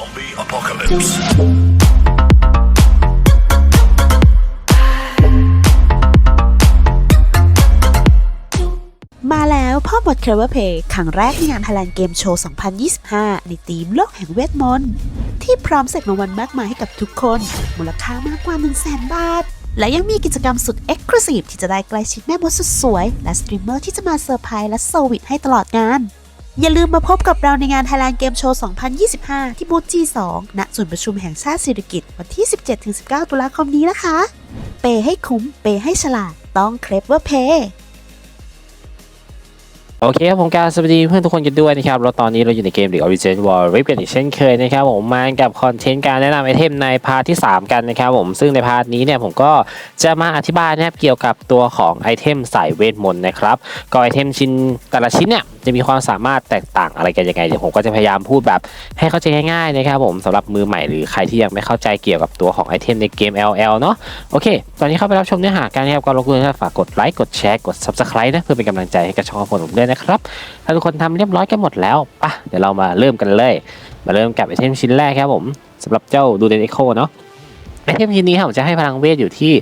Zombie apocalypse. มาแล้วพ่อบท Clever Play ครั้งแรกในงาน Thailand Game Show 2025 ในธีมโลกแห่งเวทมนต์ที่พร้อมเสกรางวัลมากมายให้กับทุกคน มูลค่ามากกว่า 1 0 0 0 0 0 บาท และยังมีกิจกรรมสุด Exclusive ที่จะได้ใกล้ชิดแม่มดสุดสวย และสตรีมเมอร์ที่จะมาเซอร์ไพรส์และเซอร์วิสให้ตลอดงาน อย่าลืมมาพบกับเราในงาน Thailand Game Show 2025 ที่บูธ G2 ณ ศูนย์ประชุมแห่งชาติสิริกิติ์วันที่ 17-19 ตุลาคมนี้นะคะ เปย์ให้คุ้ม เปย์ให้ฉลาด ต้องเคลปเวอร์เพย์ โอเคครับผมการสวัสดีเพื่อนทุกคนกันด้วยนะครับแล้วตอนนี้เราอยู่ในเกม The Origin War Rift กันอีกเช่นเคยนะครับผมมากับคอนเทนต์การแนะนำไอเทมในพาร์ทที่ 3 กันนะครับผมซึ่งในพาร์ทนี้เนี่ยผมก็จะมาอธิบายนะครับเกี่ยวกับตัวของไอเทมสายเวทมนต์นะครับก็ไอเทมชิ้นแต่ละชิ้นเนี่ยจะมีความสามารถแตกต่างอะไรกันยังไงเดี๋ยวผมก็จะพยายามพูดแบบให้เข้าใจง่ายๆนะครับผมสำหรับมือใหม่หรือใครที่ยังไม่เข้าใจเกี่ยวกับตัวของไอเทมในเกม LL เนาะโอเค ตอนนี้เข้าไปรับชมเนื้อหากันนะครับก็รบกวนฝากกดไลค์กดแชร์กด Subscribe นะเพื่อเป็นกำลังใจให้กับช่องของผมด้วยนะครับ ถ้าทุกคนทำเรียบร้อยกันหมดแล้วปะเดี๋ยวเรามาเริ่มกันเลย มาเริ่มกับไอเทมชิ้นแรกครับผมสำหรับเจ้าดูเดนเอ็กโคเนาะไอเทมชิ้นนี้ครับผมจะให้พลังเวทอยู่ที่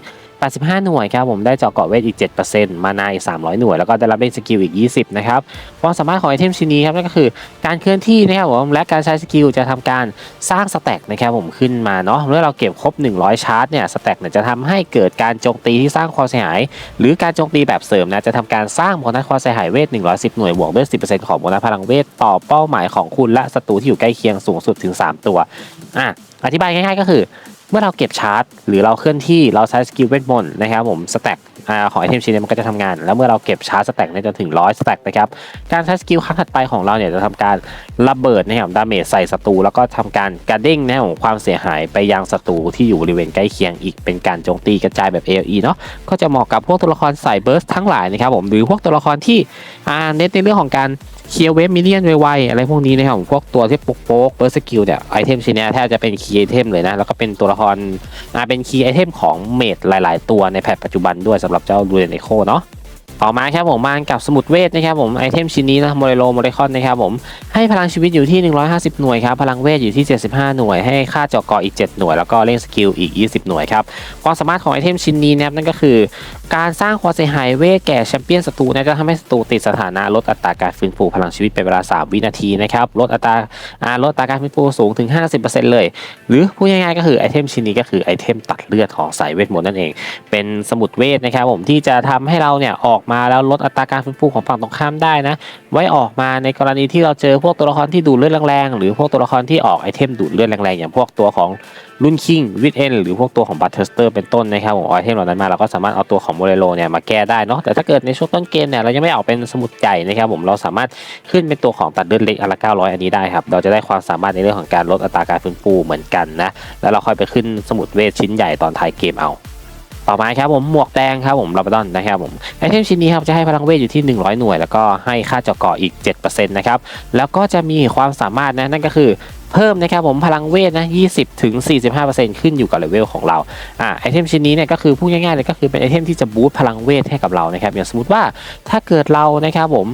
85 หน่วยครับผมได้เจาะเกาะเวทอีก 7%มานาอีก 300 หน่วย แล้วก็ได้รับเล่นสกิลอีก 20 นะครับความสามารถของไอเทมชิ้นนี้ครับนั่นก็คือการเคลื่อนที่นะครับผมและการใช้สกิลจะทำการสร้างสแต็กนะครับผมขึ้นมาเนาะเมื่อเราเก็บครบ 100 ชาร์จเนี่ยสแต็กเนี่ยจะทำให้เกิดการโจมตีที่สร้างความเสียหาย หรือการโจมตีแบบเสริมนะจะทำการสร้างโบนัสความเสียหายเวท 110 หน่วยบวกด้วย 10%ของโบนัสพลังเวทต่อเป้าหมายของคุณและศัตรูที่อยู่ใกล้เคียงสูงสุดถึง 3 ตัวอะอธิบายง่ายๆก็คือ เมื่อเราเก็บชาร์จ หรือเราเคลื่อนที่เราใช้สกิลเวทมนต์นะครับผมสแต็กของไอเทมชิ้นนี้มันก็จะทำงาน แล้วเมื่อเราเก็บชาร์จสแต็กในจนถึงร้อยสแต็กนะครับการใช้สกิลครั้งถัดไปของเราเนี่ยจะทำการระเบิดนะครับดาเมจใส่ศัตรูแล้วก็ทำการกรเด้งนะครับความเสียหายไปยังศัตรูที่อยู่บริเวณใกล้เคียงอีกเป็นการโจมตีกระจายแบบ AOE เนาะก็จะเหมาะกับพวกตัวละครใสายเบิร์สทั้งหลายนะครับผมหรือพวกตัวละครที่เน้นในเรื่องของการ เคลียร์เวฟมิเลียนไวๆอะไรพวกนี้นะครับพวกตัวที่โป๊กเบอร์สกิลเนี่ยไอเทมชิ้นนี้แทบจะเป็นคีย์ไอเทมเลยนะ แล้วก็เป็นตัวละครอาเป็นคีย์ไอเทมของเมดหลาย ๆ ตัวในแพทปัจจุบันด้วยสำหรับเจ้าดูเดนโคเนาะ ต่อมาครับผมมากับสมุดเวทนะครับผมไอเทมชิ้นนี้นะโมเดโลโมเดคอนนะครับผมให้พลังชีวิตอยู่ที่ 150 หน่วยครับพลังเวทอยู่ที่ 75 หน่วย ให้ค่าเจาะกาะอีก 7 หน่วย แล้วก็เล่นสกิลอีก 20 หน่วยครับความสามารถของไอเทมชิ้นนี้นะครับนั่นก็คือ การสร้างความเสียหายเวทแก่แชมเปี้ยนศัตรูนะจะทำให้ศัตรูติดสถานะลดอัตราการฟื้นฟูพลังชีวิตเป็นเวลา 3 วินาทีนะครับลดอัตราาลดอัตราการฟื้นฟูสูงถึง 50%เลย หรือพูดง่ายๆก็คือไอเทมชิ้นนี้ก็คือไอเทมตัดเลือดของสายเวทมนต์นั่นเอง เป็นสมุดเวทนะครับผมที่จะทำให้เราเนี่ยออกมาแล้วลดอัตราการฟื้นฟูของฝั่งตรงข้ามได้นะ ไว้ออกมาในกรณีที่เราเจอพวกตัวละครที่ดูดเลือดแรงๆหรือพวกตัวละครที่ออกไอเทมดูดเลือดแรงๆอย่างพวกตัวของรุ่นคิงวิดเอ็นหรือพวกตัวของบัตเทอร์สเตอร์เป็นต้นนะครับผมเอาไอเทมเหล่านั้นมาเราก็สามารถเอาตัวของโมเรโลเนี่ยมาแก้ได้เนาะแต่ถ้าเกิดในช่วงต้นเกมเนี่ยเรายังไม่เอาเป็นสมุดใหญ่นะครับผมเราสามารถขึ้นเป็นตัวของตัดเลือดเล็กอันละ900 อันนี้ได้ครับเราจะได้ความสามารถในเรื่องของการลดอัตราการฟื้นฟูเหมือนกันนะแล้วเราค่อยไปขึ้นสมุดเวทชิ้นใหญ่ตอนท้ายเกมเอา ต่อมาครับผมหมวกแดงครับผมลาบดอนนะครับผมไอเทมชิ้นนี้ครับจะให้พลังเวทอยู่ที่ 100 หน่วย แล้วก็ให้ค่าเจาะเกาะอีก 7%นะครับแล้วก็จะมีความสามารถนะนั่นก็คือเพิ่มนะครับผมพลังเวทนะ 20 ถึง 45%ขึ้นอยู่กับเลเวลของเรา อ่าไอเทมชิ้นนี้เนี่ยก็คือพูดง่ายๆเลยก็คือเป็นไอเทมที่จะบูสต์พลังเวทให้กับเรานะครับอย่างสมมติว่าถ้าเกิดเรานะครับผม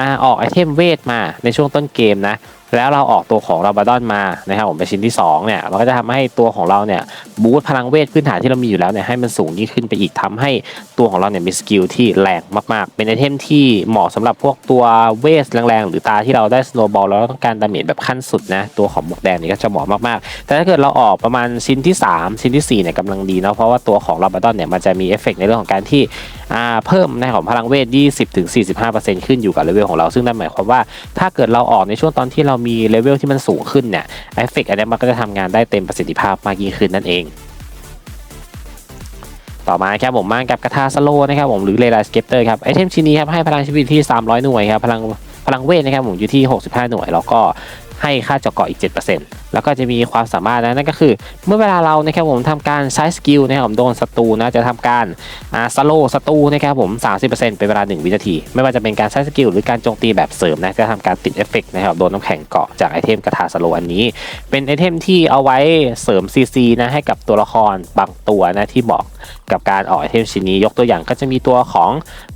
อ่าออกไอเทมเวทมาในช่วงต้นเกมนะ แล้วเราออกตัวของลาบาดอนมานะครับผมเป็นชิ้นที่สองเนี่ยเราก็จะทำให้ตัวของเราเนี่ยบูตพลังเวทพื้นฐานที่เรามีอยู่แล้วเนี่ยให้มันสูงยิ่งขึ้นไปอีกทำให้ตัวของเราเนี่ยมีสกิลที่แรงมากๆ เป็นไอเทมที่เหมาะสำหรับพวกตัวเวทแรงๆ หรือตาที่เราได้สโนว์บอลแล้วเราต้องการดาเมจแบบขั้นสุดนะตัวของหมวกแดงนี่ก็จะเหมาะมากๆ แต่ถ้าเกิดเราออกประมาณชิ้นที่ 3 ชิ้นที่4เนี่ยกำลังดีเนาะเพราะว่าตัวของลาบาดอนเนี่ยมันจะมีเอฟเฟกในเรื่องของการที่เพิ่มในของพลังเวท 20-45%ขึ้นอยู่กับเลเวลของเรา ซึ่งนั่นหมายความว่าถ้าเกิดเราออกในช่วงตอนที่เรามีเลเวลที่มันสูงขึ้นเนี่ยเอฟเฟกอันนี้มันก็จะทำงานได้เต็มประสิทธิภาพมากยิ่งขึ้นนั่นเอง ต่อมาครับผมมากับกระทาสโลนะครับผมหรือเลไลสเก็ปเตอร์ครับไอเทมชิ้นนี้ครับให้พลังชีวิตที่ 300 หน่วยครับพลังพลังเวทนะครับผมอยู่ที่ 65 หน่วย แล้วก็ ให้ค่าเจาะเกาะอีก 7%แล้วก็จะมีความสามารถนะนั่นก็คือ เมื่อเวลาเรานะครับผมทำการใช้สกิลนะครับผมโดนศัตรูนะจะทำการอ่าสโลศัตรูนะครับผม 30%เป็นเวลา 1 วินาที ไม่ว่าจะเป็นการใช้สกิลหรือการโจมตีแบบเสริมนะจะทำการติดเอฟเฟกต์นะครับโดนน้ำแข็งเกาะจากไอเทมกระทาสโลอันนี้ เป็นไอเทมที่เอาไว้เสริม CC นะให้กับตัวละครบางตัวนะที่บอกกับการออกไอเทมชิ้นนี้ยกตัวอย่างก็จะมีตัวของ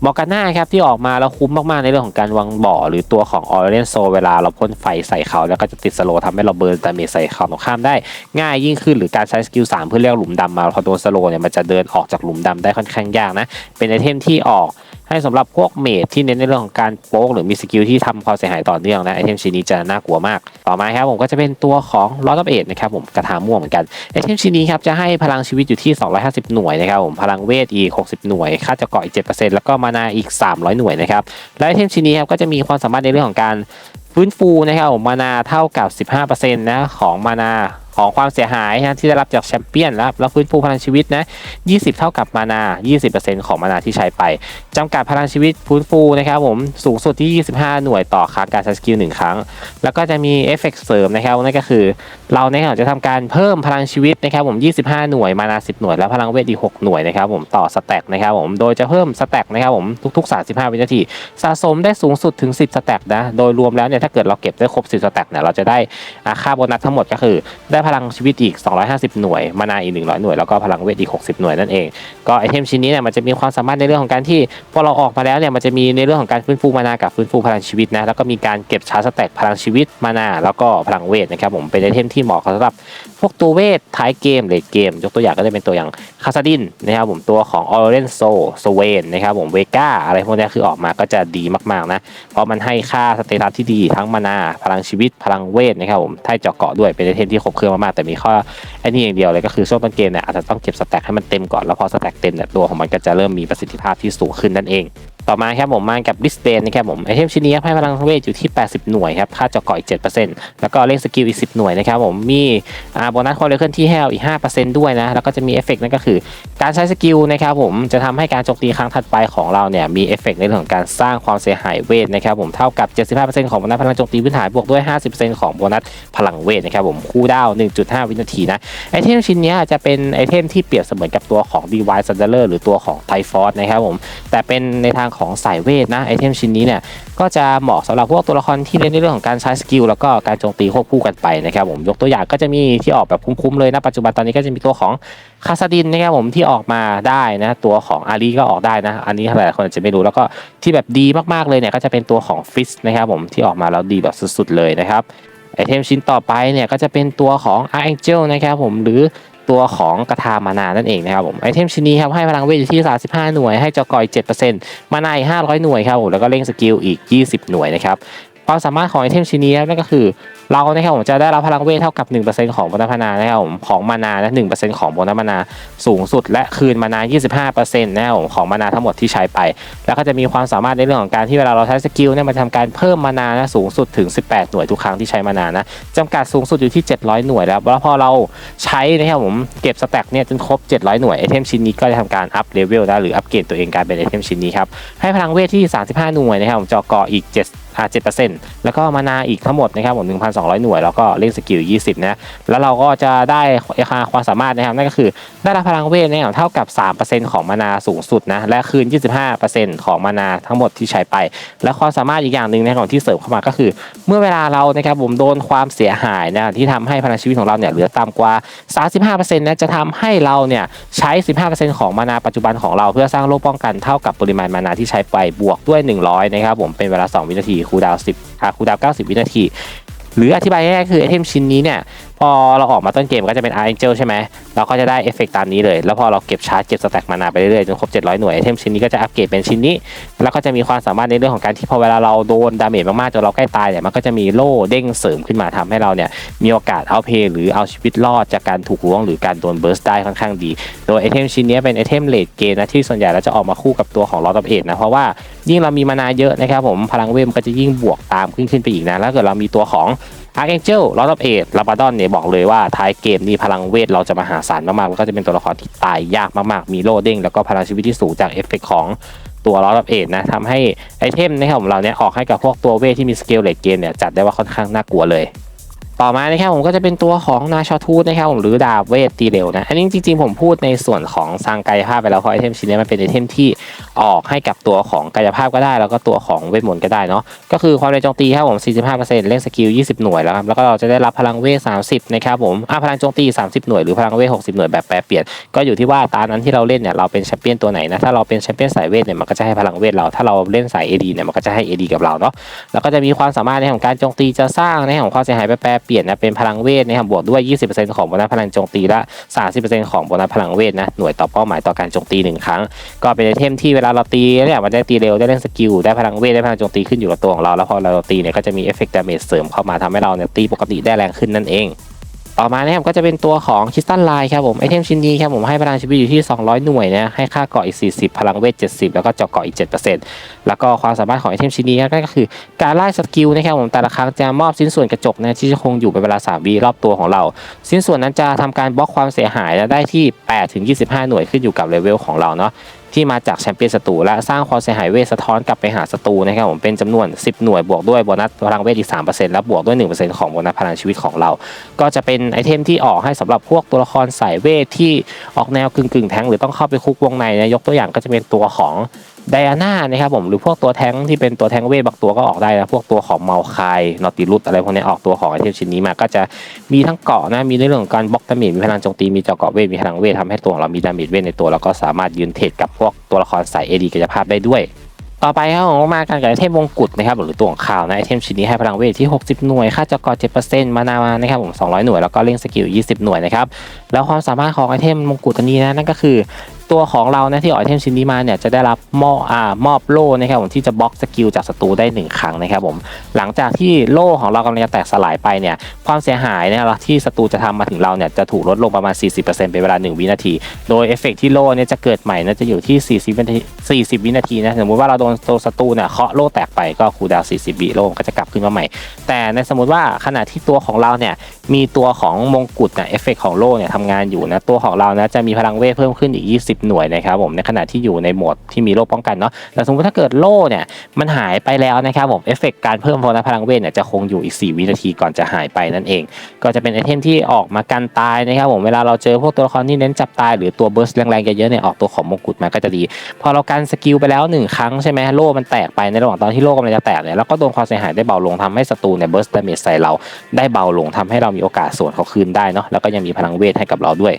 มอร์กาน่าครับที่ออกมาแล้วคุ้มมากๆในเรื่องของการวางบ่อ หรือตัวของออเรนโซเวลาเราพ่นไฟใส่เขาแล้วก็จะติดสโลว์ทำให้เราเบิร์นดาเมจใส่เขาตรงข้ามได้ ง่ายยิ่งขึ้นหรือการใช้สกิล3เพื่อเรียกหลุมดำมาพอโดนสโลเนี่ยมันจะเดินออกจากหลุมดำได้ค่อนข้างยากนะ เป็นไอเทมที่ออกให้สำหรับพวกเมจที่เน้นในเรื่องของการโป๊กหรือมีสกิลที่ทำความเสียหายต่อเนื่องนะไอเทมชิ้นนี้จะน่ากลัวมาก ต่อมาครับผมก็จะเป็นตัวของลอตเอทนะครับผมกระถาม่วงเหมือนกันไอเทมชิ้นนี้ครับจะให้พลังชีวิตอยู่ที่ 250 หน่วยนะครับผมพลังเวทอีก 60 หน่วย ค่าจะเกาะอีก 7%แล้วก็มานาอีก 300 หน่วยนะครับและไอเทมชิ้นนี้ครับก็จะมีความสามารถในเรื่องของการ ฟื้นฟูนะครับผมมานาเท่ากับ 15%นะของมานา ของความเสียหายนะที่ได้รับจากแชมเปี้ยนแล้วแล้วฟื้นฟูพลังชีวิตนะ 20 เท่ากับมานา 20%ของมานาที่ใช้ไปจำกัดพลังชีวิตฟื้นฟูนะครับผมสูงสุดที่ 25 หน่วยต่อครั้งการใช้สกิล1ครั้ง แล้วก็จะมีเอฟเฟกต์เสริมนะครับนั่นก็คือ เราเนี่ยจะทำการเพิ่มพลังชีวิตนะครับผม 25 หน่วยมานา 10 หน่วยและพลังเวทอีก 6 หน่วยนะครับผมต่อสแต็กนะครับผมโดยจะเพิ่มสแต็กนะครับผมทุกๆ 35 วินาทีสะสมได้สูงสุดถึง 10 สแต็กนะโดยรวมแล้วเนี่ยถ้าเกิดเราเก็บได้ครบ 10 สแต็กเนี่ยเราจะได้ค่าโบนัสทั้งหมดก็คือได้พลังชีวิตอีก 250 หน่วย มานาอีก 100 หน่วย แล้วก็พลังเวทอีก 60 หน่วยนั่นเอง ก็ไอเทมชิ้นนี้เนี่ยมันจะมีความสามารถในเรื่องของการที่พอเราออกมาแล้วเนี่ยมันจะมีในเรื่องของการฟื้นฟูมานากับฟื้นฟูพลังชีวิตนะ แล้วก็มีการเก็บชาร์จสแต็กพลังชีวิตมานา แล้วก็พลังเวทนะครับผม เป็นไอเทมที่เหมาะสำหรับพวกตัวเวทท้ายเกมเลดเกม ยกตัวอย่างก็จะเป็นตัวอย่างคาซาดินนะครับผม ตัวของออเรนโซโซเวนนะครับผม เวก้าอะไรพวกนี้คือออกมาก็จะดีมากๆนะ เพราะมันให้ค่าสเตตัสที่ดีทั้งมานา พลังชีวิต พลังเวทนะครับผมไทยเจาะเกาะด้วยเป็นไอเทมที่ครบเครื่อมากๆแต่มีข้อไอ้นี่อย่างเดียวเลยก็คือช่วงต้นเกมเนี่ยอาจจะต้องเก็บสแต็กให้มันเต็มก่อนแล้วพอสแต็กเต็มเนี่ยตัวของมันก็จะเริ่มมีประสิทธิภาพที่สูงขึ้นนั่นเอง ต่อมาครับผมมากับดิสเ a นนะครับผมไอเทมชิ้นนี้ครับให้พลังเวทอยู่ที่ 80 หน่วยครับค่าเจาะกาะอีก 7%แล้วก็เล่นสกิลอีก 10 หน่วยนะครับผมมีอ่าโบนัสความเร็วเคลื่อนที่ให้เราอีก 5%ด้วยนะแล้วก็จะมีเอฟเฟกต์นั่นก็คือ การใช้สกิลนะครับผมจะทำให้การโจมตีครั้งถัดไปของเราเนี่ยมีเอฟเฟกต์ในเรื่องของการสร้างความเสียหายเวทนะครับผมเท่ากับ 75%ของโบนัสพลังโจมตีพื้นฐานบวกด้วย 50%ของโบนัสพลังเวทนะครับผมคูลดาว 1.5 วินาทีนะไอเทมชิ้นนี้จะเป็นไอเทมที่เปรียบเสมือนกับตัวของ d y s a n d e r หรือตัวของไทฟอร์นะครับผมแต่เป็นในทางของสายเวทนะไอเทมชิ้นนี้เนี่ยก็จะเหมาะสำหรับพวกตัวละครที่เล่นในเรื่องของการใช้สกิลแล้วก็การโจมตีควบคู่กันไปนะครับผมยกตัวอย่างก็จะมีที่ออกแบบคุ้มๆเลยนะปัจจุบันตอนนี้ก็จะมีตัวของคาซาดินนะครับผมที่ออกมาได้นะตัวของอารีก็ออกได้นะ อันนี้หลายๆคนอาจจะไม่รู้แล้วก็ที่แบบดีมากๆเลยเนี่ยก็จะเป็นตัวของฟิสนะครับผมที่ออกมาแล้วดีแบบสุดๆเลยนะครับไอเทมชิ้นต่อไปเนี่ยก็จะเป็นตัวของ a r c h a n g e l นะครับผมหรือ ตัวของกระทามานานั่นเองนะครับผมไอเทมชิ้นนี้ครับให้พลังเวทอยู่ที่ 35 หน่วยให้เจอกอย 7%มานาอีก500 หน่วยครับผมแล้วก็เร่งสกิลอีก 20 หน่วยนะครับ ความสามารถของไอเทมชิ้นนี้นั่นก็คือ เรานะครับผมจะได้รับพลังเวทเท่ากับ 1%ของบนัสมานานะครับผมของมานานะ1%ของบนัสมานาสูงสุด และคืนมานา 25%นะครับผมของมานาทั้งหมดที่ใช้ไป แล้วก็จะมีความสามารถในเรื่องของการที่เวลาเราใช้สกิลเนี่ยมันทำการเพิ่มมานานะสูงสุดถึง 18 หน่วยทุกครั้งที่ใช้มานานะจำกัดสูงสุดอยู่ที่ 700 หน่วยแล้วแล้วพอเราใช้นะครับผมเก็บสแต็กเนี่ยจนครบ 700 หน่วยไอเทมชิ้นนี้ก็จะทำการอัพเลเวลได้หรืออัพเกรดตัวเองกลายเป็นไอเทมชิ้นนี้ครับให้พลังเวทที่ 35 หน่วยนะครับผมจอเกาะอีก 7 อ่า7%แล้วก็มานาอีกทั้งหมดนะครับผม1,200หน่วย แล้วก็เล่นสกิล20นะแล้วเราก็จะได้ความสามารถนะครับนั่นก็คือได้รับพลังเวทนะครับเท่ากับ3%ของมานาสูงสุดนะและคืน25%ของมานาทั้งหมดที่ใช้ไป และความสามารถอีกอย่างหนึ่งนะครับที่เสริมเข้ามาก็คือ เมื่อเวลาเรานะครับผมโดนความเสียหายนะที่ทำให้พลังชีวิตของเราเนี่ยเหลือต่ำกว่า 35%นะจะทำให้เราเนี่ยใช้ 15%ของมานาปัจจุบันของเราเพื่อสร้างโล่ป้องกันเท่ากับปริมาณมานาที่ใช้ไปบวกด้วย 100นะครับผมเป็นเวลา 2 วินาทีคูลดาวน์10อ่าคูลดาวน์90 วินาที หรืออธิบายง่ายๆคือไอเทมชิ้นนี้เนี่ย พอเราออกมาต้นเกมก็จะเป็น Angel ใช่ไหมเราก็จะได้เอฟเฟกตามนี้เลย แล้วพอเราเก็บชาร์จเก็บสแต็กมานาไปเรื่อยๆจนครบ 700 หน่วยไอเทมชิ้นนี้ก็จะอัปเกรดเป็นชิ้นนี้ แล้วก็จะมีความสามารถในเรื่องของการที่พอเวลาเราโดนดาเมจมากๆจนเราใกล้ตายเนี่ยมันก็จะมีโล่เด้งเสริมขึ้นมาทำให้เราเนี่ยมีโอกาสเอาเพย์หรือเอาชีวิตรอดจากการถูกล้วงหรือการโดนเบิร์สได้ค่อนข้างดี โดยไอเทมชิ้นนี้เป็นไอเทมเลดเกมนะที่ส่วนใหญ่เราจะออกมาคู่กับตัวของลอตออฟเอ็ดนะเพราะว่ายิ่งเรามีมานาเยอะนะครับผมพลังเวมก็จะยิ่งบวกตามขึ้นขึ้นไปอีกนะแล้วเกิดเรามีตัวของอาร์เ n นเจลลอตออฟเอทลาบาดอนเนี่ยบอกเลยว่าท้ายเกมนี้พลังเวทเราจะมาหาศาลมากๆแล้วก็จะเป็นตัวละครที่ตายยากมากๆ มีโลเด้งแล้วก็พลังชีวิตที่สูงจากเอฟเฟกของตัวลอตออฟเอทนะทำให้ไอเทมนะครับของเราเนี่ยออกให้กับพวกตัวเวทที่มีสเกลเลตเกมเนี่ยจัดได้ว่าค่อนข้างน่ากลัวเลย ต่อมานะครับผมก็จะเป็นตัวของนาชอทูตนะครับผมหรือดาบเวทตีเร็วนะ อันนี้จริงๆผมพูดในส่วนของสร้างกายภาพไปแล้วเพราะไอเทมชิ้นนี้มันเป็นไอเทมที่ออกให้กับตัวของกายภาพก็ได้ แล้วก็ตัวของเวทมนต์ก็ได้เนาะก็คือความเร็วโจมตีครับผม 45%เล่นสกิล 20 หน่วยแล้วครับแล้วก็เราจะได้รับพลังเวท 30 นะครับผมอะพลังโจมตี 30 หน่วยหรือพลังเวท 60 หน่วยแบบแปรเปลี่ยนก็อยู่ที่ว่าตานั้นที่เราเล่นเนี่ยเราเป็นแชมเปี้ยนตัวไหนนะถ้าเราเป็นแชมเปี้ยนสายเวทเนี่ยมันก็จะให้พลังเวทเราถ้าเราเล่นสาย AD เนี่ยมันก็จะให้ AD กับเราเนาะแล้วก็จะมีความสามารถในของการโจมตีจะสร้างในของความเสียหายแปรเปลี่ยนนะเป็นพลังเวทนะครับบวกด้วย 20%ของโบนัสพลังโจมตีและ 30%ของโบนัสพลังเวทนะหน่วยต่อเป้าหมายต่อการโจมตีหนึ่งครั้ง ก็เป็นไอเทมที่เวลาเราตีเนี่ยมันได้ตีเร็วได้เล่นสกิลได้พลังเวทได้พลังโจมตีขึ้นอยู่กับตัวของเราแล้วพอเราตีเนี่ยก็จะมีเอฟเฟกต์ดาเมจเสริมเข้ามาทำให้เราเนี่ยตีปกติได้แรงขึ้นนั่นเอง ต่อมานะครับก็จะเป็นตัวของคิสตันไลน์ครับผมไอเทมชิ้นนี้ครับผมให้พลังชีวิตอยู่ที่ 200 หน่วยนะให้ค่าเกาะอีก 40 พลังเวท 70 แล้วก็เจาะเกาะอีก 7%แล้วก็ความสามารถของไอเทมชิ้นนี้ก็คือการไล่สกิลนะครับผมแต่ละครั้งจะมอบชิ้นส่วนกระจกนะที่จะคงอยู่เป็นเวลา 3 วิรอบตัวของเรา ชิ้นส่วนนั้นจะทำการบล็อกความเสียหายได้ที่ 8 ถึง 25 หน่วยขึ้นอยู่กับเลเวลของเราเนาะ ที่มาจากแชมเปี้ยนศัตรูและสร้างความเสียหายเวทสะท้อนกลับไปหาศัตรูนะครับผมเป็นจำนวน 10 หน่วยบวกด้วยโบนัสพลังเวทอีก 3%และบวกด้วย 1%ของโบนัสพลังชีวิตของเรา ก็จะเป็นไอเทมที่ออกให้สำหรับพวกตัวละครสายเวทที่ออกแนวกึ่งกึ่งๆแทงหรือต้องเข้าไปคุกวงในนะยกตัวอย่างก็จะเป็นตัวของ ไดอาน่านะครับผมหรือพวกตัวแทงที่เป็นตัวแทงเวทบางตัวก็ออกได้นะพวกตัวของเมาคายนอติรุตอะไรพวกนี้ออกตัวของไอเทมชิ้นนี้มาก็จะมีทั้งเกาะนะมีในเรื่องของการบล็อกดาเมจมีพลังโจมตีมีเจาะเกาะเวทมีพลังเวททำให้ตัวของเรามีดาเมจเวทในตัวแล้วก็สามารถยืนเทรดกับพวกตัวละครสายเอดีกายภาพได้ด้วยต่อไปครับผมมากันกับไอเทมมงกุฎนะครับหรือตัวของข่าวนะไอเทมชิ้นนี้ให้พลังเวทที่ 60 หน่วย ค่าเจาะเกาะ7%มานามานะครับผม200 หน่วย แล้วก็เล่นสกิล 20 หน่วยนะครับ แล้วความสามารถของไอเทมมงกุฎตัวนี้นะนั่นก็คือ ตัวของเรานะที่ออกไอเทมชิ้นนี้มาเนี่ยจะได้รับมอบอ่ามอบโล่นะครับผมที่จะบล็อกสกิลจากศัตรูได้หนึ่งครั้งนะครับผมหลังจากที่โล่ของเรากำลังจะแตกสลายไปเนี่ยความเสียหายนะครับที่ศัตรูจะทำมาถึงเราเนี่ยจะถูกลดลงประมาณ 40%เป็นเวลา 1 วินาที โดยเอฟเฟกต์ที่โล่เนี่ยจะเกิดใหม่นะจะอยู่ที่ 40วินาที40 วินาทีนะสมมติว่าเราโดนตัวศัตรูเนี่ยเคาะโล่แตกไปก็คูดาว 40 วิโล่ก็จะกลับขึ้นมาใหม่ แต่ในสมมติว่าขณะที่ตัวของเราเนี่ยมีตัวของมงกุฎเนี่ยเอฟเฟกต์ของโล่เนี่ยทำงานอยู่นะตัวของเรานะจะมีพลังเวทเพิ่มขึ้นอีก 20หน่วยนะครับผมในขณะที่อยู่ในโหมดที่มีโล่ป้องกันเนาะแต่สมมติถ้าเกิดโล่เนี่ยมันหายไปแล้วนะครับผมเอฟเฟกต์การเพิ่มพลังเวทเนี่ยจะคงอยู่อีก 4 วินาทีก่อนจะหายไปนั่นเอง ก็จะเป็นไอเทมที่ออกมากันตายนะครับผมเวลาเราเจอพวกตัวละครที่เน้นจับตายหรือตัวเบิร์สแรงๆเยอะๆเนี่ยออกตัวของมงกุฎมาก็จะดี พอเรากันสกิลไปแล้วหนึ่งครั้งใช่ไหมโล่มันแตกไปในระหว่างตอนที่โล่กำลังจะแตกเนี่ยแล้วก็โดนความเสียหายได้เบาลงทำให้ศัตรูเนี่ยเบิร์สดาเมจใส่เราได้เบาลงทำให้เรามีโอกาสสวนเขาคืนได้เนาะแล้วก็ยังมีพลังเวทให้กับเราด้วย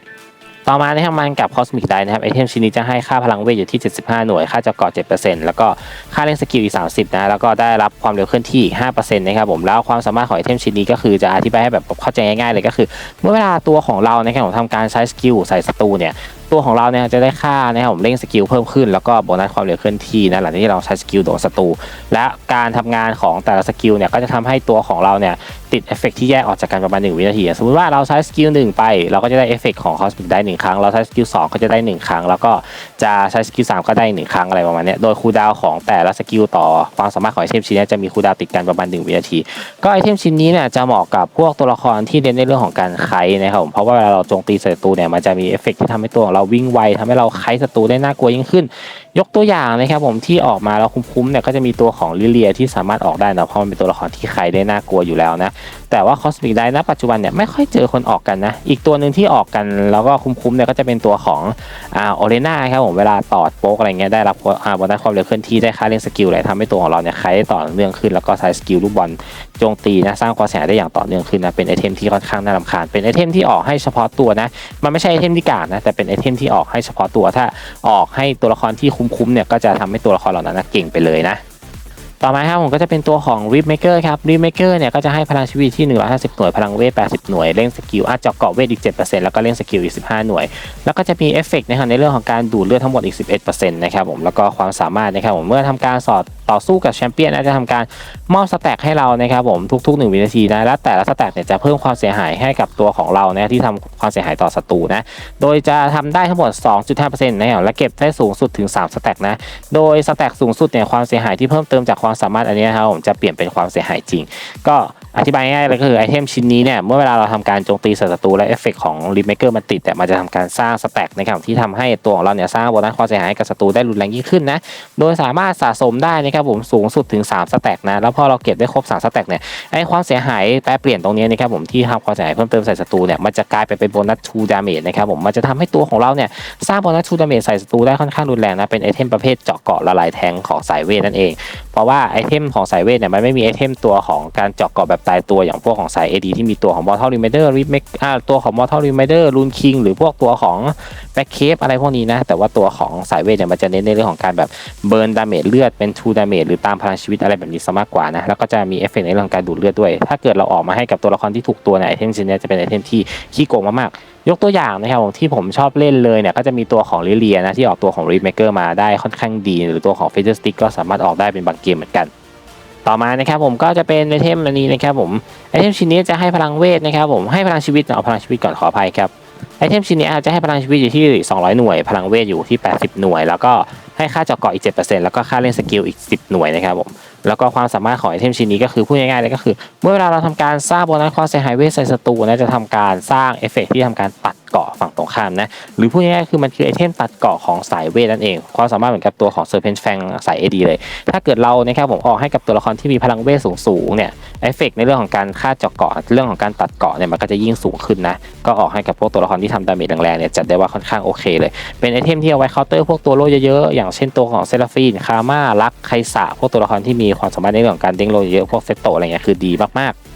ต่อมานะครับมันกับ Cosmic d i นะครับไอเทมชิ้นนี้จะให้ค่าพลังเวทอยู่ที่ 75 หน่วย ค่าเจะเกาะ7%แล้วก็ค่าเล่นสกิลอีก 30 นะแล้วก็ได้รับความเร็วเคลื่อนที่อีก5%นะครับผมแล้วความสามารถของไอเทมชิ้นนี้ก็คือจะอธิบายให้แบบเข้าใจง่ายๆเลยก็คือ เมื่อเวลาตัวของเราในการทำการใช้สกิลใส่ศัตรูเนี่ย ตัวของเราเนี่ยจะได้ค่านะครับผมเร่งสกิลเพิ่มขึ้นแล้วก็โบนัสความเร็วเคลื่อนที่นะหลังจากที่เราใช้สกิลโดนศัตรูและการทำงานของแต่ละสกิลเนี่ยก็จะทำให้ตัวของเราเนี่ยติดเอฟเฟกต์ที่แยกออกจากกันประมาณ1วินาทีสมมติว่าเราใช้สกิลหนึ่งไป เราก็จะได้เอฟเฟกต์ของคอสมิกได้หนึ่งครั้งเราใช้สกิลสองก็จะได้หนึ่งครั้ง แล้วก็จะใช้สกิลสามก็ได้หนึ่งครั้งอะไรประมาณนี้โดยคูดาวของแต่ละสกิลต่อความสามารถของไอเทมชิ้นนี้จะมีคูดาวติดกันประมาณ1วินาที ก็ไอเทมชิ้นนี้เนี่ยจะเหมาะกับพวกตัวละครที่เน้นในเรื่องของการไคนะครับผมเพราะว่าเวลาเราโจมตีศัตรูเนี่ยมันจะมีเอฟเฟกที่ทำให้ตัวของเราวิ่งไวทำให้เราไคศัตรูได้น่ากลัวยิ่งขึ้นยกตัวอย่างนะครับผมที่ออกมาแล้วคุ้มๆเนี่ยก็จะมีตัวของลิเลียที่สามารถออกได้นะเพราะมันเป็นตัวละครที่ใครได้น่ากลัวอยู่แล้วนะแต่ว่าคอสมิกไดณปัจจุบันเนี่ยไม่ค่อยเจอคนออกกันนะอีกตัวหนึ่งที่ออกกันแล้วก็คุ้มๆเนี่ยก็จะเป็นตัวของอ่าโอเลน่าครับผมเวลาตอดโป๊กอะไรเงี้ยได้รับอ่าบอลได้ความเร็วเคลื่อนที่ได้ค่าเล่นสกิลอะไรทำให้ตัวของเราเนี่ยใครได้ต่อเนื่องขึ้น แล้วก็ใช้สกิลลูกบอลโจมตีนะสร้างความเสียหายได้อย่างต่อเนื่องขึ้นนะเป็นไอเทมที่ค่อนข้างน่ารำคาญเป็นไอเทมที่ออกให้เฉพาะตัวนะมันไม่ใช่ไอเทมที่กากนะแต่เป็นไอเทมที่ออกให้เฉพาะตัวถ้าออกให้ตัวละครที่คุ้มๆเนี่ยก็จะทำให้ตัวละครเหล่านั้นเก่งไปเลยนะ ต่อมาครับผมก็จะเป็นตัวของ Rip Maker ครับ Rip Maker เนี่ยก็จะให้พลังชีวิตที่ 150 หน่วย พลังเวท 80 หน่วยเล่นสกิลอาจเจาะเกาะเวทอีก 7%แล้วก็เล่นสกิลอีก 15 หน่วย แล้วก็จะมีเอฟเฟกต์นะครับในเรื่องของการดูดเลือดทั้งหมดอีก 11%นะครับผม แล้วก็ความสามารถนะครับผมเมื่อทำการสอด ต่อสู้กับแชมเปี้ยนจะทำการมอบสแต็กให้เรานะครับผมทุกๆ 1 วินาทีนะและแต่ละสแต็กเนี่ยจะเพิ่มความเสียหายให้กับตัวของเรานะที่ทำความเสียหายต่อศัตรูนะโดยจะทำได้ทั้งหมด 2.5%นะครับและเก็บได้สูงสุดถึง 3 สแต็กนะโดยสแต็กสูงสุดเนี่ยความเสียหายที่เพิ่มเติมจากความสามารถอันนี้นะครับผมจะเปลี่ยนเป็นความเสียหายจริง ก็ อธิบายง่ายๆเลยก็คือไอเทมชิ้นนี้เนี่ย เมื่อเวลาเราทำการโจมตีศัตรูและเอฟเฟกของรีเมเกอร์มันติดแต่มันจะทำการสร้างสแต็กนะครับที่ทำให้ตัวของเราเนี่ยสร้างโบนัสความเสียหายกับศัตรูได้รุนแรงยิ่งขึ้นนะ โดยสามารถสะสมได้นะครับผมสูงสุดถึง3สแต็กนะ แล้วพอเราเก็บได้ครบ3สแต็กเนี่ยไอความเสียหายแปรเปลี่ยนตรงนี้นะครับผมที่ทำความเสียหายเพิ่มเติมใส่ศัตรูเนี่ยมันจะกลายไปเป็นโบนัส2 damage นะครับผมมันจะทำให้ตัวของเราเนี่ยสร้างโบนัส2 damage ใส่ศัตรูได้ค่อนข้างรุนแรงนะเป็นไอเทมประเภทเจาะเกาะละลายแทงของสายเวทนั่นเอง เพราะว่าไอเทมของสายเวทเนี่ยมันไม่มีไอเทมตัวของการเจาะเกาะแบบตายตัวอย่างพวกของสาย AD ที่มีตัวของ Mortal Reminder r e m a k อ่าตัวของ Mortal Reminder Rune King หรือพวกตัวของ Back Cave อะไรพวกนี้นะ แต่ว่าตัวของสายเวทเนี่ยมันจะเน้นในเรื่องของการแบบเบิร์นดาเมจเลือดเป็น2ดาเมจหรือตามพลังชีวิตอะไรแบบนี้ซะมากกว่านะ แล้วก็จะมีเอฟเฟกต์ในเรื่องการดูดเลือดด้วย ถ้าเกิดเราออกมาให้กับตัวละครที่ถูกตัวเนี่ยไอเทมชิ้นเนี้ยจะเป็นไอเทมที่ขี้โกงมากๆยกตัวอย่างนะครับที่ผมชอบเล่นเลยเนี่ยก็จะมีตัวของลิเลียนะที่ออกตัวของ r e m a k e r มาได้ค่อนข้างดี หรือตัวของ f a d e r Stick ก็สามารถออกได้เป็นบางเกมเหมือนกัน ต่อมานะครับผมก็จะเป็นไอเทมอันนี้นะครับผมไอเทมชิ้นนี้จะให้พลังเวทนะครับผมให้พลังชีวิตเอาพลังชีวิตก่อนขออภัยครับ ไอเทมชิ้นนี้อาจจะให้พลังชีวิตอยู่ที่ 200 หน่วย พลังเวทอยู่ที่ 80 หน่วย แล้วก็ให้ค่าเจาะเกาะอีก 7%แล้วก็ค่าเล่นสกิลอีก 10 หน่วยนะครับผม แล้วก็ความสามารถของไอเทมชิ้นนี้ก็คือพูดง่ายๆเลยก็คือ เมื่อเวลาเราทำการสร้างโบนัสความเสียหายเวทใส่ศัตรูนะจะทำการสร้างเอฟเฟกต์ที่ทำการตัดเกาะฝั่งตรงข้ามนะ หรือพูดง่ายๆคือมันคือไอเทมตัดเกาะของสายเวทนั่นเอง ความสามารถเหมือนกับตัวของเซอร์เพนแฟงสาย AD เลย ถ้าเกิดเรานะครับผมออกให้กับตัวละครที่มีพลังเวทสูงๆเนี่ย เอฟเฟกต์ในเรื่องของการฆ่าเจาะเกาะเรื่องของการตัดเกาะเนี่ยมันก็จะยิ่งสูงขึ้นนะ ก็ออกให้กับพวกตัวละครที่ทำดาเมจแรงๆเนี่ยจัดได้ว่าค่อนข้างโอเคเลย เป็นไอเทมที่เอาไว้เคาน์เตอร์พวกตัวโลเยอะๆ อย่างเช่นตัวของเซราฟีนคาม่าลักไคสะพวกตัวละครที่มีความสามารถในเรื่องของการเด้งโลเยอะพวกเซตโตอะไรเงี้ยคือดีมากๆ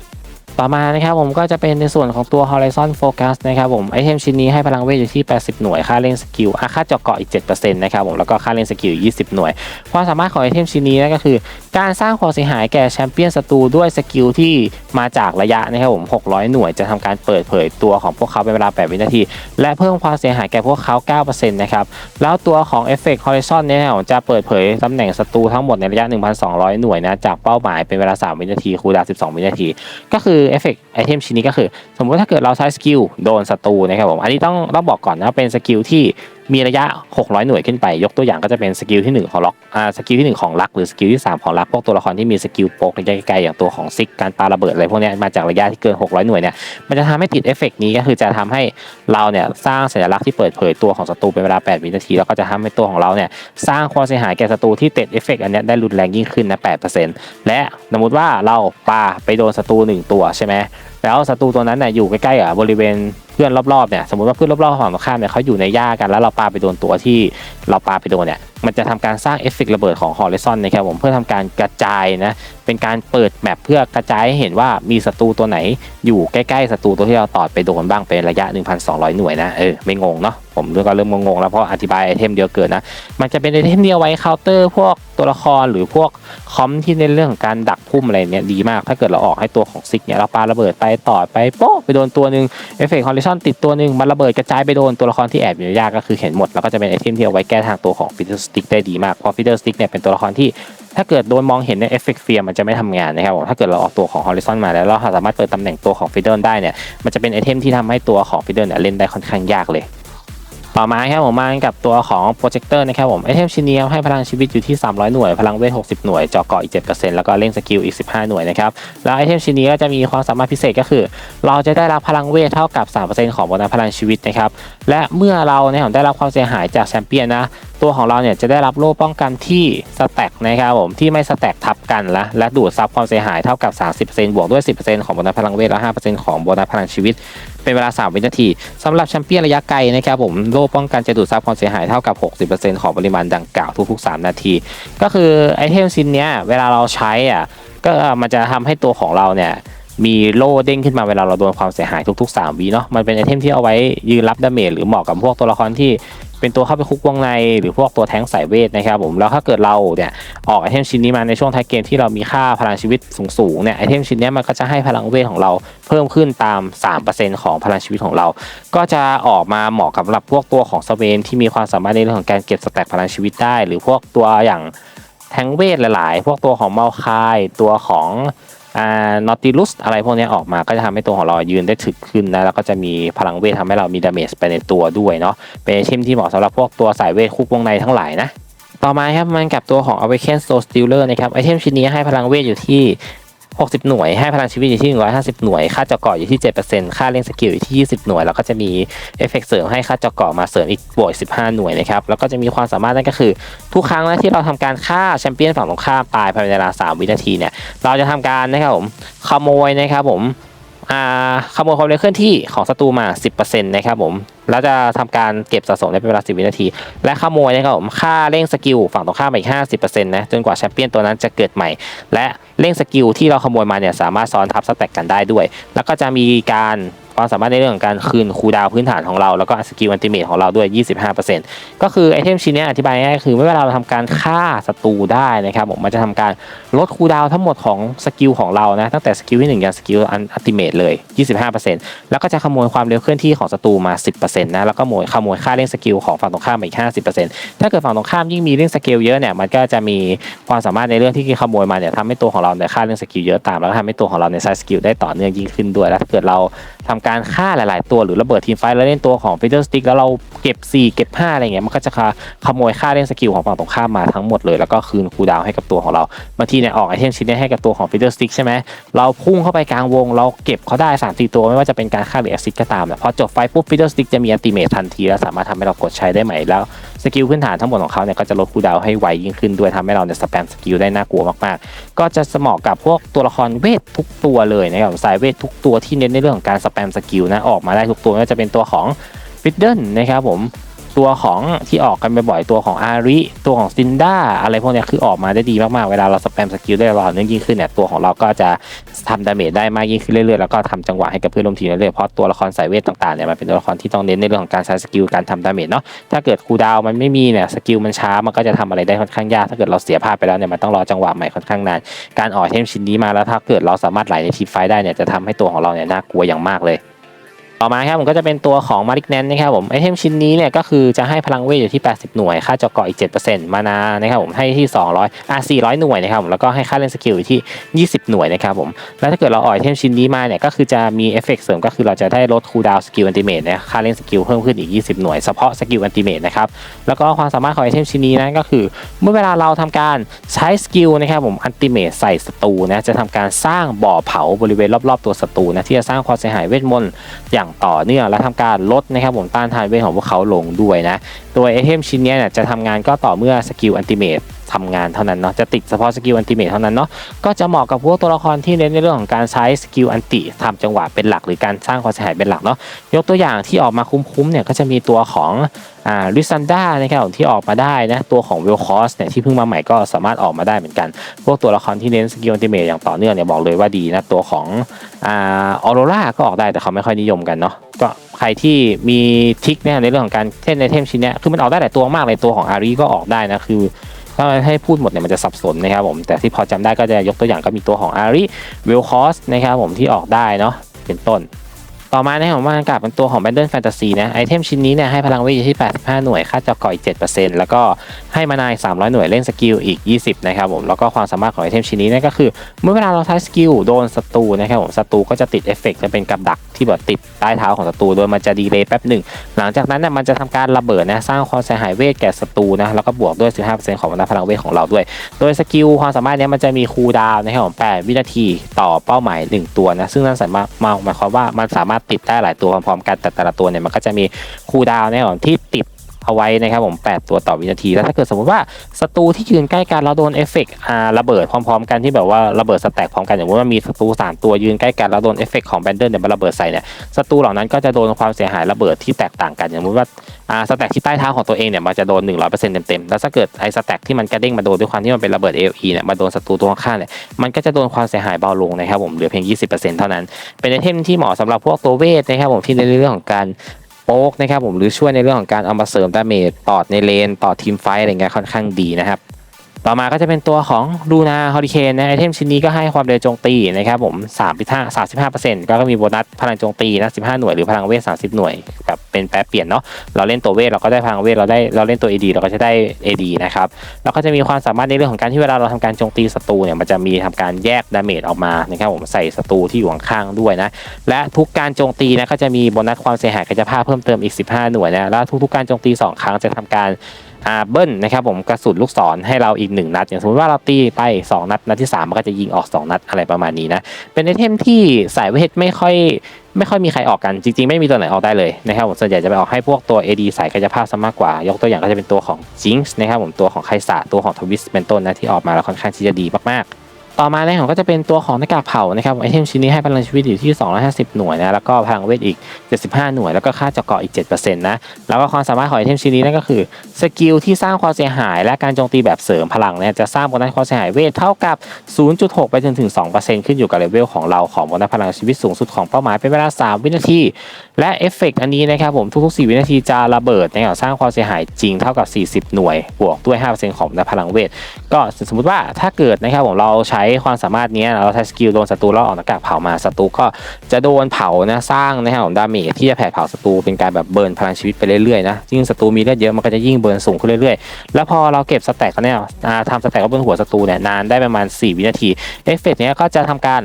ต่อมานะครับผมก็จะเป็นในส่วนของตัว Horizon Focus นะครับผมไอเทมชิ้นนี้ให้พลังเวทอยู่ที่ 80 หน่วย ค่าเล่นสกิลค่าเจาะเกาะอีก 7%นะครับผมแล้วก็ค่าเล่นสกิล 20 หน่วย ความสามารถของไอเทมชิ้นนี้นั่นก็คือ การสร้างความเสียหายแก่แชมเปี้ยนศัตรูด้วยสกิลที่มาจากระยะนะครับผม 600 หน่วยจะทำการเปิดเผยตัวของพวกเขาเป็นเวลา 8 วินาที และเพิ่มความเสียหายแก่พวกเขา 9%นะครับแล้วตัวของ Effect Horizon เนี่ยนะผมจะเปิดเผยตำแหน่งศัตรูทั้งหมดในระยะ 1,200 หน่วยนะจากเป้าหมายเป็นเวลา 3 วินาทีคูลดาวน์12 วินาที ก็คือือเอฟเฟกไอเทมชิ้นนี้ก็คือ สมมติถ้าเกิดเราใช้สกิลโดนศัตรูนะครับผมอันนี้ต้องต้องบอกก่อนนะว่าเป็นสกิลที่มีระยะ 600 หน่วยขึ้นไป ยกตัวอย่างก็จะเป็นสกิลที่ 1 ของล็อกอ่าสกิลที่ 1 ของลัก หรือสกิลที่ 3 ของลัก พวกตัวละครที่มีสกิลโป๊กระยะไกลๆอย่างตัวของซิกการปาระเบิดอะไรพวกนี้มาจากระยะที่เกิน 600 หน่วยเนี่ยมันจะทำให้ติดเอฟเฟกนี้ก็คือจะทำให้เราเนี่ยสร้างสัญลักษณ์ที่เปิดเผยตัวของศัตรูเป็นเวลา 8 วินาที แล้วก็จะทำให้ตัวของเราเนี่ยสร้างความเสียหายแก่ศัตรูที่ติดเอฟเฟกอันนี้ได้รุนแรงยิ่งขึ้นนะ 8%และสมมติว่าเราปาไปโดนศัตรูหนึ่งตัวใช่ไหม แล้วศัตรูตัวนั้นเนี่ยอยู่ใกล้ๆกับบริเวณเพื่อนรอบๆเนี่ยสมมติว่าเพื่อนรอบๆฝั่งตรงข้ามเนี่ยเขาอยู่ในหญ้ากันแล้วเราปาไปโดนตัวที่เราปาไปโดนเนี่ยมันจะทำการสร้างเอฟเฟกต์ระเบิดของฮอริซอนนะครับผมเพื่อทำการกระจายนะเป็นการเปิดแมปเพื่อกระจายให้เห็นว่ามีศัตรูตัวไหน อยู่ใกล้ๆศัตรูตัวที่เราตอดไปโดนบ้างเป็นระยะ 1,200 หน่วยนะเออไม่งงเนาะผมก็เริ่มงงๆแล้วเพราะอธิบายไอเทมเดียวเกินนะ มันจะเป็นไอเทมเดียวไว้เคาน์เตอร์พวกตัวละครหรือพวกคอมที่ในเรื่องของการดักพุ่มอะไรเนี่ยดีมาก ถ้าเกิดเราออกให้ตัวของซิกเนี่ยเราปาระเบิดไปต่อไปโป๊ะไปโดนตัวหนึ่งเอฟเฟกต์ฮอริซอนติดตัวหนึ่งมันระเบิดกระจายไปโดนตัวละครที่แอบอยู่ในยากก็คือเห็นหมดแล้วก็จะเป็นไอเทมที่เอาไว้แก้ทางตัวของฟิดเดิลสติ๊กได้ดีมากเพราะฟิเดิลสติ๊กเนี่ยเป็นตัวละครที่ ถ้าเกิดโดนมองเห็นในเอฟเฟกต์เฟียมันจะไม่ทำงานนะครับผมถ้าเกิดเราออกตัวของฮอริซอนมาแล้วเราสามารถเปิดตำแหน่งตัวของฟิดเดิลได้เนี่ยมันจะเป็นไอเทมที่ทำให้ตัวของฟิดเดิลเนี่ยเล่นได้ค่อนข้างยากเลย ต่อมาครับผมมากับตัวของโปรเจคเตอร์นะครับผมไอเทมชิ้นนี้ให้พลังชีวิตอยู่ที่ 300 หน่วย พลังเวท 60 หน่วยเจาะเกาะอีก 7%แล้วก็เล่นสกิลอีก 15 หน่วยนะครับแล้วไอเทมชิ้นนี้ก็จะมีความสามารถพิเศษก็คือ เราจะได้รับพลังเวทเท่ากับ 3%ของโบนัสพลังชีวิตนะครับและเมื่อเราเนี่ยได้รับความเสียหายจากแชมเปี้ยนนะตัวของเราเนี่ยจะได้รับโล่ป้องกันที่สแต็กนะครับผมที่ไม่สแต็กทับกันและและดูดซับความเสียหายเท่ากับ 30%บวกด้วย 10%ของโบนัสพลังเวทและ 5%ของโบนัสพลังชีวิต เป็นเวลา 3 วินาทีสำหรับแชมเปี้ยนระยะไกลนะครับผมโล่ป้องกันจะดูดซับความเสียหายเท่ากับ 60%ของปริมาณดังกล่าวทุกๆ 3 นาที ก็คือไอเทมชิ้นเนี้ยเวลาเราใช้อะก็มันจะทำให้ตัวของเราเนี่ย มีโล่เด้งขึ้นมาเวลาเราโดนความเสียหายทุกๆ 3วิเนาะมันเป็นไอเทมที่เอาไว้ยืนรับดาเมจหรือเหมาะกับพวกตัวละครที่เป็นตัวเข้าไปคุกวงในหรือพวกตัวแท้งสายเวทนะครับผมแล้วถ้าเกิดเราเนี่ยออกไอเทมชิ้นนี้มาในช่วงท้ายเกมที่เรามีค่าพลังชีวิตสูงๆเนี่ยไอเทมชิ้นนี้มันก็จะให้พลังเวทของเราเพิ่มขึ้นตาม 3%ของพลังชีวิตของเรา ก็จะออกมาเหมาะกับสำหรับพวกตัวของสเวนที่มีความสามารถในเรื่องของการเก็บสแต็กพลังชีวิตได้ หรือพวกตัวอย่างแทงเวทหลาย ๆ พวกตัวของเมาคายตัวของ อ่านอติลุสอะไรพวกนี้ออกมาก็จะทำให้ตัวของเรายืนได้ถึกขึ้นนะ แล้วก็จะมีพลังเวททำให้เรามีดาเมจไปในตัวด้วยเนาะเป็นไอเทมที่เหมาะสำหรับพวกตัวสายเวทคุกวงในทั้งหลายนะต่อมาครับมันกับตัวของ Awaken Soul Stealer นะครับไอเทมชิ้นนี้ให้พลังเวทอยู่ที่ 60 หน่วย ให้พลังชีวิตอยู่ที่ 150 หน่วย ค่าเจาะกาะอยู่ที่ 7%ค่าเล่นสกิลอยู่ที่ 20 หน่วย แล้วก็จะมีเอฟเฟกต์เสริมให้ค่าเจาะกาะมาเสริมอีกบวก15 หน่วยนะครับ แล้วก็จะมีความสามารถนั่นก็คือ ทุกครั้งนะที่เราทำการฆ่าแชมเปี้ยนฝั่งตรงข้ามตายภายในเวลา 3 วินาทีเนี่ย เราจะทำการนะครับผม ขโมยนะครับผม ขโมยความเร็วเคลื่อนที่ของศัตรูมา 10%นะครับผม แล้วจะทำการเก็บสะสมได้เป็นเวลา 10 วินาที และขโมยนะครับผมค่าเร่งสกิลฝั่งตรงข้ามไปอีก 50%นะ จนกว่าแชมเปี้ยนตัวนั้นจะเกิดใหม่ และเร่งสกิลที่เราขโมยมาเนี่ยสามารถซ้อนทับสแต็กกันได้ด้วย แล้วก็จะมีการ ความสามารถในเรื่องของการคืนคูดาวพื้นฐานของเรา แล้วก็สกิลอันติเมทของเราด้วย 25%ก็คือไอเทมชิ้นนี้อธิบายง่ายคือเมื่อเวลาเราทำการฆ่าศัตรูได้นะครับผมมันจะทำการลดคูดาวทั้งหมดของสกิลของเรานะตั้งแต่สกิลที่ 1 ยันสกิลอันติเมทเลย 25%แล้วก็จะขโมยความเร็วเคลื่อนที่ของศัตรูมา 10%นะแล้วก็ขโมยขโมยค่าเร่งสกิลของฝั่งตรงข้ามมาอีก 50%ถ้าเกิดฝั่งตรงข้ามยิ่งมีเร่งสกิลเยอะเนี่ยมันก็จะมีความสามารถในเรื่องที่ขโมยมาเนี่ยทำให้ตัวของเราเนี่ยค่าเร่งสกิลเยอะตามแล้วทำให้ตัวของเราในใช้สกิลได้ต่อเนื่องยิ่งขึ้นด้วยแล้วถ้าเกิดเราทำการฆ่าหลาย ๆ ตัวหรือระเบิดทีมไฟแล้วเล่นตัวของฟิเตอร์สติ๊กแล้วเราเก็บ 4 เก็บ 5 อะไรเงี้ยมันก็จะขโมยค่าเล่นสกิลของฝั่งตรงข้ามมาทั้งหมดเลยแล้วก็คืนคูดาวให้กับตัวของเราบางทีเนี่ยออกไอเทมชิ้นนี้ให้กับตัวของฟิเตอร์สติ๊กใช่ไหมเราพุ่งเข้าไปกลางวง เราเก็บเขาได้3 4ตัวไม่ว่าจะเป็นการฆ่าหรือแอซิดก็ตามนะพอจบไฟปุ๊บฟิเตอร์สติ๊กจะมีอัติเมททันทีและสามารถทำให้เรากดใช้ได้ใหม่แล้วสกิลพื้นฐานทั้งหมดของเขาเนี่ยก็จะลดคูดาวให้ไวยิ่งขึ้นด้วยทำให้เราเนี่ยสแปมสกิลได้น่ากลัวมาก ๆ ก็จะเหมาะกับพวกตัวละครเวททุกตัวเลยนะครับสายเวททุกตัวที่เน้นในเรื่องของการสปมสกิลนะออกมาได้ทุกตัวไม่ว่าจะเป็นตัวของฟิดเดิลนะครับผม ตัวของที่ออกกันบ่อยๆตัวของอาริ ตัวของซินด้าอะไรพวกนี้คือออกมาได้ดีมากๆ เวลาเราสแปมสกิลได้เราเนื่องยิ่งขึ้นเนี่ยตัวของเราก็จะทำดาเมจได้มากยิ่งขึ้นเรื่อยๆแล้วก็ทำจังหวะให้กับเพื่อนร่วมทีมเรื่อยๆเพราะตัวละครสายเวทต่างๆเนี่ยมันเป็นตัวละครที่ต้องเน้นในเรื่องของการใช้สกิลการทำดาเมจเนาะถ้าเกิดคูดาวมันไม่มีเนี่ยสกิลมันช้ามันก็จะทำอะไรได้ค่อนข้างยากถ้าเกิดเราเสียภาพไปแล้วเนี่ยมันต้องรอจังหวะใหม่ค่อนข้างนานการออกเทมชิ้นนี้มาแล้วถ้าเกิดเราสามารถไหลในทีไฟได้เนี่ยจะทำให้ตัวของเราเนี่ยน่ากลัวอย่างมากเลย ต่อมาครับผมก็จะเป็นตัวของมาริกแนนนะครับผมไอเทมชิ้นนี้เนี่ยก็คือจะให้พลังเวทอยู่ที่ 80 หน่วย ค่าเจาะเกาะอีก 7%มานานะครับผมให้ที่ 200อะ400 หน่วยนะครับผมแล้วก็ให้ค่าเล่นสกิลอยู่ที่ 20 หน่วยนะครับผมแล้วถ้าเกิดเราอ่อยเทมชิ้นนี้มาเนี่ยก็คือจะมีเอฟเฟกต์เสริมก็คือเราจะได้ลดคูลดาวน์สกิลอันติเมทนะค่าเล่นสกิลเพิ่มขึ้นอีก 20 หน่วยเฉพาะสกิลอันติเมทนะครับแล้วก็ความสามารถของไอเทมชิ้นนี้นะก็คือ เมื่อเวลาเราทำการใช้สกิลนะครับผมอันติเมทใส่ศัตรูนะจะทำการสร้างบ่อเผาบริเวณรอบๆตัวศัตรูนะที่จะสร้างความเสียหายเวทมนต์อย่างต่อเนื่องและทำการลดนะครับผมต้านทานเวทของพวกเขาลงด้วยนะ โดยไอเทมชิ้นนี้เนี่ยจะทำงานก็ต่อเมื่อสกิลอันติเมททำงานเท่านั้นเนาะจะติดเฉพาะสกิลอันติเมทเท่านั้นเนาะก็จะเหมาะกับพวกตัวละครที่เน้นในเรื่องของการใช้สกิลอันติทำจังหวะเป็นหลักหรือการสร้างความเสียหายเป็นหลักเนาะยกตัวอย่างที่ออกมาคุ้มๆเนี่ยก็จะมีตัวของอ่าลิซันด้านะครับที่ออกมาได้นะตัวของเวลคอสเนี่ยที่เพิ่งมาใหม่ก็สามารถออกมาได้เหมือนกัน พวกตัวละครที่เน้นสกิลอันติเมทอย่างต่อเนื่องเนี่ยบอกเลยว่าดีนะตัวของอ่าออโรราก็ออกได้แต่เขาไม่ค่อยนิยมกันเนาะก็ใครที่มีทิกเนี่ยในเรื่องของการเช่นในเทมชิ้นเนี้ยคือมันออกได้หลายตัวมากเลยตัวของอารีก็ออกได้นะคือถ้าให้พูดหมดเนี่ยมันจะสับสนนะครับผมแต่ที่พอจำได้ก็จะยกตัวอย่างก็มีตัวของอารีเวลคอสนะครับผมที่ออกได้เนาะเป็นต้น ต่อมาในะครับผมว่ากลับเป็นตัวของ b a n d l e Fantasy นะไอเทมชิ้นนี้เนี่ยให้พลังเวทอยู่ที่ 85 หน่วย ค่าเจาะกาะอีก7%แล้วก็ให้มานาย 300 หน่วยเล่นสกิลอีก 20 นะครับผม แล้วก็ความสามารถของไอเทมชิ้นนี้เนี่ยก็คือ เมื่อเวลาเราใช้สกิลโดนศัตรูนะครับผมศัตรูก็จะติดเอฟเฟกต์จะเป็นกับดักที่แบบติดใต้เท้าของศัตรูโดยมันจะดีเลย์แป๊บหนึ่งหลังจากนั้นเนี่ยมันจะทำการระเบิดนะสร้างความเสียหายเวทแก่ศัตรูนะแล้วก็บวกด้วย 15%ของมนาพลังเวทของเราด้วย โดยสกิลความสามารถเนี้ยมันจะมีคูลดาวน์นะครับผม8วินาทีต่อเป้าหมาย 1 ตัวนะซึ่งนั่นสามารถมาหมายความว่ามันสามารถติดได้หลายตัวพร้อมๆกันแต่แต่ละตัวเนี่ยมันก็จะมีคูลดาวน์นของที่ติด เอาไว้นะครับผม 8 ตัวต่อวินาที แล้วถ้าเกิดสมมติว่าศัตรูที่ยืนใกล้กันแล้วโดนเอฟเฟกต์อาระเบิดพร้อมๆ กันที่แบบว่าระเบิดสแต็กพร้อมกันอย่างว่ามีศัตรูสามตัวยืนใกล้กันแล้วโดนเอฟเฟกต์ของแบนเดิลเนี่ยมันระเบิดใส่เนี่ยศัตรูเหล่านั้นก็จะโดนความเสียหายระเบิดที่แตกต่างกันอย่างว่าอ่าสแต็กที่ใต้เท้าของตัวเองเนี่ยมันจะโดน 100%เต็มๆแล้วถ้าเกิดไอ้สแต็กที่มันกระเด้งมาโดนด้วยความที่มันเป็นระเบิด AOE เนี่ยมาโดนศัตรูตัวข้างเนี่ยมันก็จะโดนความเสียหายเบาลงนะครับผมเหลือเพียง 20%เท่านั้น เป็นไอเทมที่เหมาะสำหรับพวกตัวเวทนะครับผมที่ในเรื่องของการ โป๊กนะครับผมหรือช่วยในเรื่องของการเอามาเสริมดาเมจตอดในเลนต่อทีมไฟท์อะไรเงี้ยค่อนข้างดีนะครับ ต่อมาก็จะเป็นตัวของลูนาฮอริเคนนะไอเทมชิ้นนี้ก็ให้ความเร็วโจมตีนะครับผม35 35%ก็มีโบนัสพลังโจมตีนะ15 หน่วยหรือพลังเวท 30 หน่วยแบบเป็นแปรเปลี่ยนเนาะเราเล่นตัวเวทเราก็ได้พลังเวทเราได้เราเล่นตัว AD เราก็จะได้ AD นะครับแล้วก็จะมีความสามารถในเรื่องของการที่เวลาเราทำการโจมตีศัตรูเนี่ยมันจะมีทำการแยกดาเมจออกมานะครับผมใส่ศัตรูที่อยู่ข้างๆด้วยนะและทุกการโจมตีนะก็จะมีโบนัสความเสียหายกายภาพเพิ่มเติมอีก 15 หน่วยนะแล้วทุกๆการโจมตีสองครั้งจะทำการ อาเบิ้ลนะครับผมกระสุนลูกศรให้เราอีก 1 นัด อย่างสมมติว่าเราตีไป 2 นัด นัดที่ 3 มันก็จะยิงออก 2 นัดอะไรประมาณนี้นะ เป็นไอเทมที่สายเวทไม่ค่อยไม่ค่อยมีใครออกกันจริงๆ ไม่มีตัวไหนออกได้เลยนะครับผมส่วนใหญ่จะไปออกให้พวกตัว AD สายกายภาพซะมากกว่า ยกตัวอย่างก็จะเป็นตัวของจิงส์นะครับผมตัวของไคสาตัวของทวิสเป็นต้นนะที่ออกมาแล้วค่อนข้างที่จะดีมากๆ ต่อมาในะครับก็จะเป็นตัวของหน้ากากเผานะครับไอเทมชิ้นนี้ให้พลังชีวิตอยู่ที่ 250 หน่วยนะแล้วก็พลังเวทอีก 75 หน่วย แล้วก็ค่าเจาะเกาะอีก 7%นะแล้วก็ความสามารถของไอเทมชิ้นนี้นั่นก็คือสกิลที่สร้างความเสียหายและการโจมตีแบบเสริมพลังเนี่ยจะสร้างโบนัสความเสียหายเวทเท่ากับ 0.6 ไปจนถึง 2%ขึ้นอยู่กับเลเวลของเราของโบนัสพลังชีวิตสูงสุดของเป้าหมายเป็นเวลา 3 วินาที และเอฟเฟกต์อันนี้นะครับผมทุกๆ 4 วินาทีจะระเบิดนะครับสร้างความเสียหายจริงเท่ากับ 40 หน่วย บวกด้วย 5%ของโบนัสพลังเวทก็สมมติว่าถ้าเกิดนะครับผมเราใช้ความสามารถนี้เราใช้สกิลโดนศัตรูแล้วออกหน้ากากเผามาศัตรูก็จะโดนเผานะสร้างนะครับผมดาเมจที่จะแผดเผาศัตรูเป็นการแบบเบิร์นพลังชีวิตไปเรื่อยๆนะยิ่งศัตรูมีเลือดเยอะมันก็จะยิ่งเบิร์นสูงขึ้นเรื่อยๆ แล้วพอเราเก็บสแต็กเนี่ยทำสแต็กบนหัวศัตรูเนี่ยนานได้ประมาณ 4 วินาทีเอฟเฟกต์เนี้ยก็จะทำการ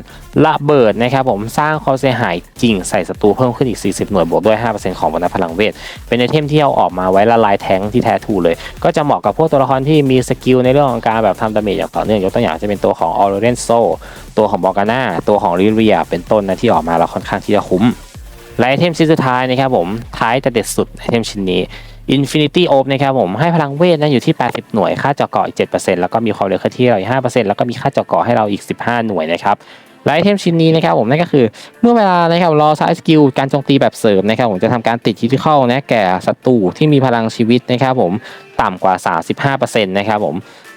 ระเบิดนะครับผมสร้างความเสียหายจริงใส่ศัตรูเพิ่มขึ้นอีก 40 หน่วยบวกด้วย 5%ของบรรณพลังเวท เป็นไอเทมที่เอาออกมาไว้ละลายแทงที่แท้ถูเลย ก็จะเหมาะกับพวกตัวละครที่มีสกิลในเรื่องของการแบบทำดาเมจอย่างต่อเนื่องยกตัวอย่างจะเป็นตัวของออร์เรนโซตัวของบอกาน่าตัวของลิเรียเป็นต้นนะที่ออกมาแล้วค่อนข้างที่จะคุ้มและไอเทมชิ้นสุดท้ายนะครับผมท้ายแต่เด็ดสุดไอเทมชิ้นนี้ Infinity o p นะครับผมให้พลังเวทนะอยู่ที่ 80 หน่วย ค่าเจาะเกาะอีก 7%แล้วก็มีความเร็วเคลื่อนที่เราอีก 5%แล้วก็มีค่าเจาะเกาะให้เราอีก 15 หน่วยนะครับและไอเทมชิ้นนี้นะครับผมนั่นก็คือเมื่อเวลานะครับรอใช้สกิลการโจมตีแบบเสริมนะครับผมจะทำการติดคิทิคอลนะแก่ศัตรูที่มีพลังชีวิตนะครับผมต่ำกว่า 35%นะครับผม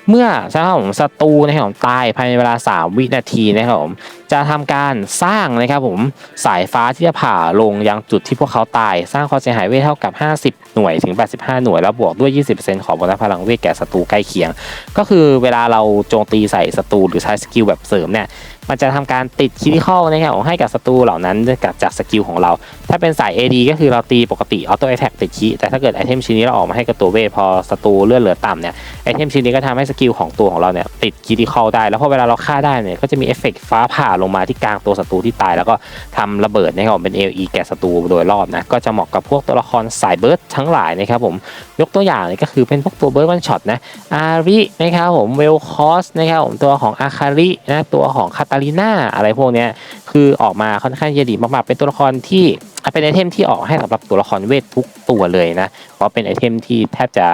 เมื่อใช่ครับผมศัตรูนะครับผมตายภายในเวลา 3 วินาทีนะครับผมจะทำการสร้างนะครับผมสายฟ้าที่จะผ่าลงยังจุดที่พวกเขาตาย สร้างความเสียหายเวทเท่ากับ 50 หน่วยถึง 85 หน่วย แล้วบวกด้วย 20%ของบนพลังเวทแก่ศัตรูใกล้เคียง ก็คือเวลาเราโจมตีใส่ศัตรูหรือใช้สกิลแบบเสริมเนี่ย มันจะทำการติดคิทิคอลนะครับให้กับศัตรูเหล่านั้นกับจากสกิลของเรา ถ้าเป็นสาย AD ก็คือเราตีปกติออโต้ a t แท k ติดคิแต่ถ้าเกิดไอเทมชิ้นนี้เราออกมาให้กับตัวเวทพอศัตรูเลือดเหลือต่ำเนี่ยไอเทมชิ้นนี้ก็ทำให้สกิลของตัวของเราเนี่ยติดคิทิคอลได้ แล้วพอเวลาเราฆ่าได้เนี่ยก็จะมีเอฟเฟกต์ฟ้าผ่าลงมาที่กลางตัวศัตรูที่ตาย แล้วก็ทำระเบิดนะครับผมเป็น AE แก่ศัตรูโดยรอบนะก็จะเหมาะกับพวกตัวละครสายเบิร์ดทั้งหลายนะครับผมยกตัวอย่างเลยก็คือเป็นพวกตัวเบิร์ดวันช็อตนะอารินะครับผมเวลคอสนะครับผมตัวของอาคารินะตัวของคาตาลีน่าอะไรพวกเนี้ยคือออกมาค่อนข้างจะดีมากๆเป็นตัวละครที่เป็นไอเทมที่ออกให้สำหรับตัวละครเวททุกตัวเลยนะ ราะเป็นไอเทมที่แทบจะ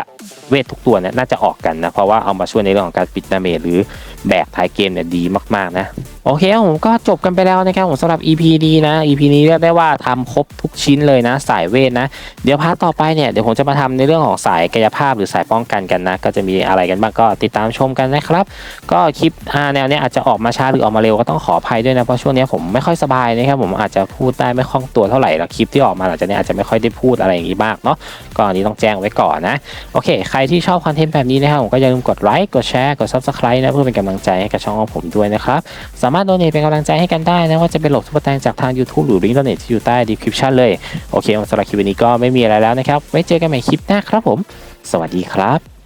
เวททุกตัวเนี่ยน่าจะออกกันนะ เพราะว่าเอามาช่วยในเรื่องของการปิดดาเมจหรือแบกท้ายเกมเนี่ยดีมากๆนะ โอเคผมก็จบกันไปแล้วนะครับผมสำหรับ EP ดีนะ EP นี้เรียกได้ว่าทำครบทุกชิ้นเลยนะ สายเวทนะ เดี๋ยวพาร์ทต่อไปเนี่ยเดี๋ยวผมจะมาทำในเรื่องของสายกายภาพหรือสายป้องกันกันนะ ก็จะมีอะไรกันบ้างก็ติดตามชมกันนะครับ ก็คลิปแนวเนี้ยอาจจะออกมาช้าหรือออกมาเร็วก็ต้องขออภัยด้วยนะเพราะช่วงนี้ผมไม่ค่อยสบายนะครับผมอาจจะพูดได้ไม่คล่องตัวเท่าไหร่แล้วคลิปที่ออกมาหลังจากนี้อาจจะไม่ค่อยได้พูดอะไรอย่างนี้มากเนาะก็อันี้ต้องแจ้งไว้ก่อนนะ โอเค ใครที่ชอบคอนเทนต์แบบนี้นะครับผมก็อย่าลืมกดไลค์กดแชร์กด subscribe นะเพื่อเป็นกำลังใจให้กับช่องของผมด้วยนะครับ สามารถโดเนทเป็นกำลังใจให้กันได้นะว่าจะเป็นหลบทุกแตงจากทาง YouTube หรือลิงก์โดเนทที่อยู่ใต้ดีคริปชั่นเลยโอเคสำหรับคลิปวันนี้ก็ไม่มีอะไรแล้วนะครับไว้เจอกันใหม่คลิปหน้าครับผม สวัสดีครับ